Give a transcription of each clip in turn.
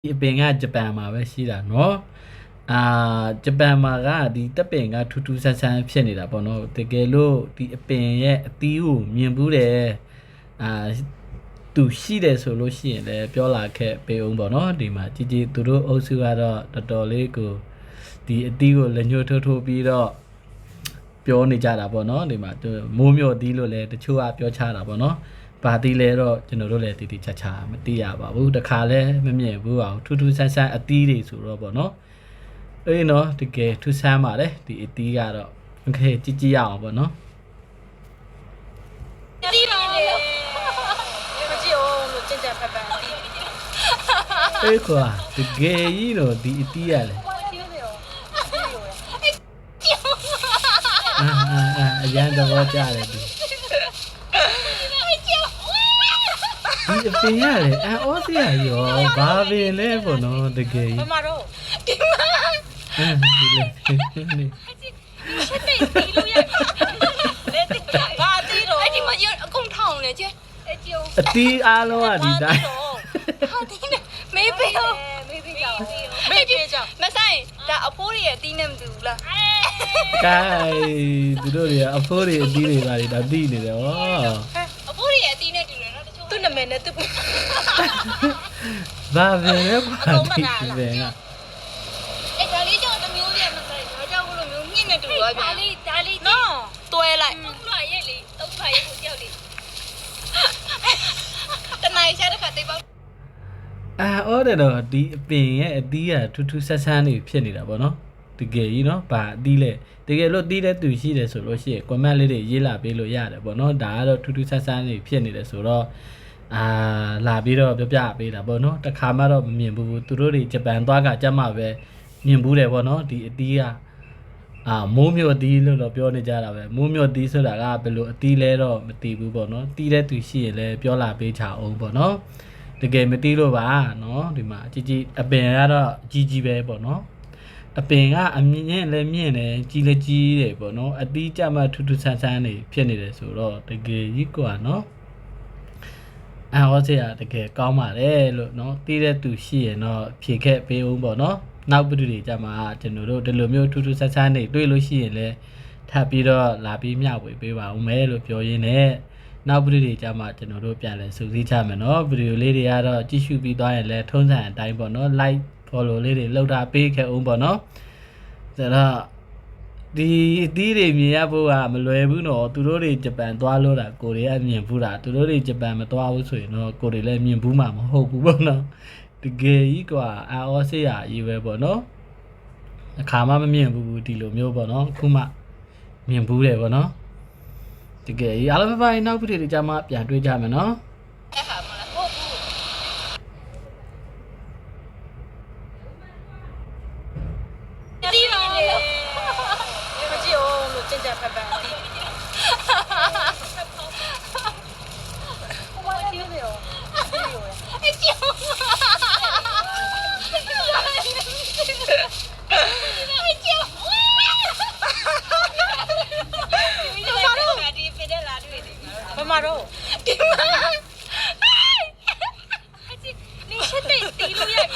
ဒီအပင်ကဂျပန်မှာပဲရှိတာเนาะအာဂျပန်မှာကဒီတပ်ပင်ကထူးထူးဆန်းဆန်းဖြစ်နေတာပေါ့နော်တကယ်လို့ဒီအပင်ရဲ့အသီးကိုမြင်ဘူးတယ်အာသူရှိတယ်ဆိုလို့ရှိရင်လည်းပြောလာခဲ့ပေးအောင်ပေါ့နော်ဒီမှာជីជីသူတို့အုပ်စုကတော့တော်တော်လေးကိုဒီအသီးကိုလက်ညှိုးထိုးထိုးပြီးတော့ပြောနေကြတာပေါ့နော်ဒီမှာသူမိုးမြော့သီးလို့လည်းတချို့ကပြောချတာပေါ့နော် ဘာသီးလဲတော့ကျွန်တော်တို့လည်းတီတီချာချာမသိရပါဘူးတခါလဲမမြင်ဘူးအောင်ထူးထူးဆန်းဆန်းအသီးတွေဆိုတော့ပေါ့နော်အေးနော်တကယ်ထူးဆန်းပါတယ်ဒီအသီးကတော့โอเคကြည့်ကြည့်ရအောင်ပေါ့နော် တီးပါလေမကြည့်အောင်လို့ကြင်ကြက်ဖက်ဖက်တီး အေးကွာတကယ်ကြီးတော့ဒီအသီးရလေ ဘာတီးရောတီးရော အာအာအာအရန်သဘောကျတယ်ဒီ ဒီအပင်ရလေအော်စရာရောဘာပင်လဲပေါ့နော်တကယ်မကြီးမတော့အာဒီလေနေချက်တိတ်ပြီးလို့ရလက်တီးဘာတီးတော့အဲ့ဒီမှာရအကုန်ထောင်လေကျအဲ့ကျုံအတီးအားလုံးကဒီတိုင်းဟာတင်းနေမေးပေးအောင်မေးပြီးကြပါမေးပြီးကြမဆိုင်ဒါအဖိုးတွေရဲ့အတီးနဲ့မတူဘူးလားကဲသူတို့တွေကအဖိုးတွေအတီးတွေပါလေဒါသိနေတယ်ဟောအဖိုးတွေရဲ့အတီးနဲ့တူတယ်နော်တချို့ သူ့နာမည်နဲ့သူ့ဘာပင်လဲကွာဒီပင်ကအဲ့ဒါလေးကြောင့်တစ်မျိုးလေးမဆိုင်ဒါကြောင့်ဘလို့မျိုးမြင့်နေတူသွားပြန်ဒါလေးဒါလေးနော်တွဲလိုက်သုံးလွှာရဲ့လေသုံးလွှာရဲ့ကိုကြောက်လေတနိုင်ရှာတဲ့ခါတိတ်ပေါက်အာအော်တယ်တော့ဒီအပင်ရဲ့အတီးကထူးထူးဆန်းဆန်းနေဖြစ်နေတာပေါ့နော် တကယ်ကြီးနော်ဘာအတီးလဲတကယ်လို့တီးတဲ့သူရှိတယ်ဆိုလို့ရှိရင် comment လေးတွေရေးလာပေးလို့ရတယ်ပေါ့နော်ဒါကတော့ထူးထူးဆန်းဆန်းနေဖြစ်နေတယ်ဆိုတော့အာလာပြီးတော့ပြပြပေးတာပေါ့နော်တခါမှတော့မမြင်ဘူးသူတို့တွေဂျပန်သွားကကြက်မှပဲမြင်ဘူးတယ်ပေါ့နော်ဒီအတီးကအာမိုးမြို့အတီးလို့တော့ပြောနေကြတာပဲမိုးမြို့အတီးဆိုတာကဘယ်လိုအတီးလဲတော့မသိဘူးပေါ့နော်တီးတဲ့သူရှိရင်လည်းပြောလာပေးချအောင်ပေါ့နော် တကယ်မတီးလို့ပါเนาะဒီမှာជីជីအပင်ကတော့ကြီးကြီးပဲပေါ့နော် အပင်ကအမြင့်လည်းမြင့်တယ်ကြီးလည်းကြီးတယ်ပေါ့နော်အသီးကြမှာထူးထူးဆန်းဆန်းနေဖြစ်နေတယ်ဆိုတော့တကယ်ကြီးกว่าเนาะအာဟောစေရတကယ်ကောင်းပါတယ်လို့เนาะတီးတဲ့သူရှိရင်တော့ဖြေခဲ့ပေးအောင်ပေါ့နော်နောက်ပြည်တွေကြမှာကျွန်တော်တို့ဒီလိုမျိုးထူးထူးဆန်းဆန်းနေတွေ့လို့ရှိရင်လည်းထပ်ပြီးတော့လာပြီးမျှဝေပေးပါဦးမယ်လို့ပြောရင်းနဲ့ နောက်ဗီဒီယိုတွေကြမှာကျွန်တော်တို့ပြန်လဲစူးစီးချမယ်เนาะဗီဒီယိုလေးတွေကတော့ကြည့်ရှုပြီးသွားရင်လည်းထုံးစံအတိုင်းပေါ့เนาะ like follow လေးတွေလောက်တာပေးခဲ့အောင်ပေါ့နော်ဒါတော့ဒီအသီးတွေမြင်ရဖို့ကမလွယ်ဘူးနော်သူတို့တွေဂျပန်သွားလို့တာကိုရီးယားမြင်ဘူးတာသူတို့တွေဂျပန်မသွားဘူးဆိုရင်တော့ကိုရီးလည်းမြင်ဘူးမှာမဟုတ်ဘူးပေါ့နော်တကယ်ကြီးကွာအော်ဆေးရအေးပဲပေါ့နော်အခါမှမမြင်ဘူးဒီလိုမျိုးပေါ့နော်ခုမှမြင်ဘူးတယ်ပေါ့နော်တကယ်ကြီးအားလုံးပဲနောက်ပြည့်တွေကြမှာပြန်တွေ့ကြမယ်နော် ဘာမတော့ဒီမှာအချစ်နေချက်တဲ့တီးလို့ရတယ်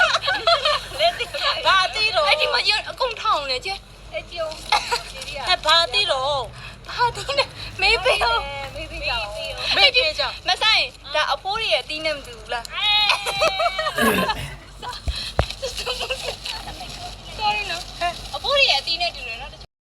လက်တီးဘာတီးတော့အဲ့ဒီမှာအကုန်ထောင်နေချက် ဒါအဖိုးတွေရဲ့အသီးနဲ့မတူဘူးလား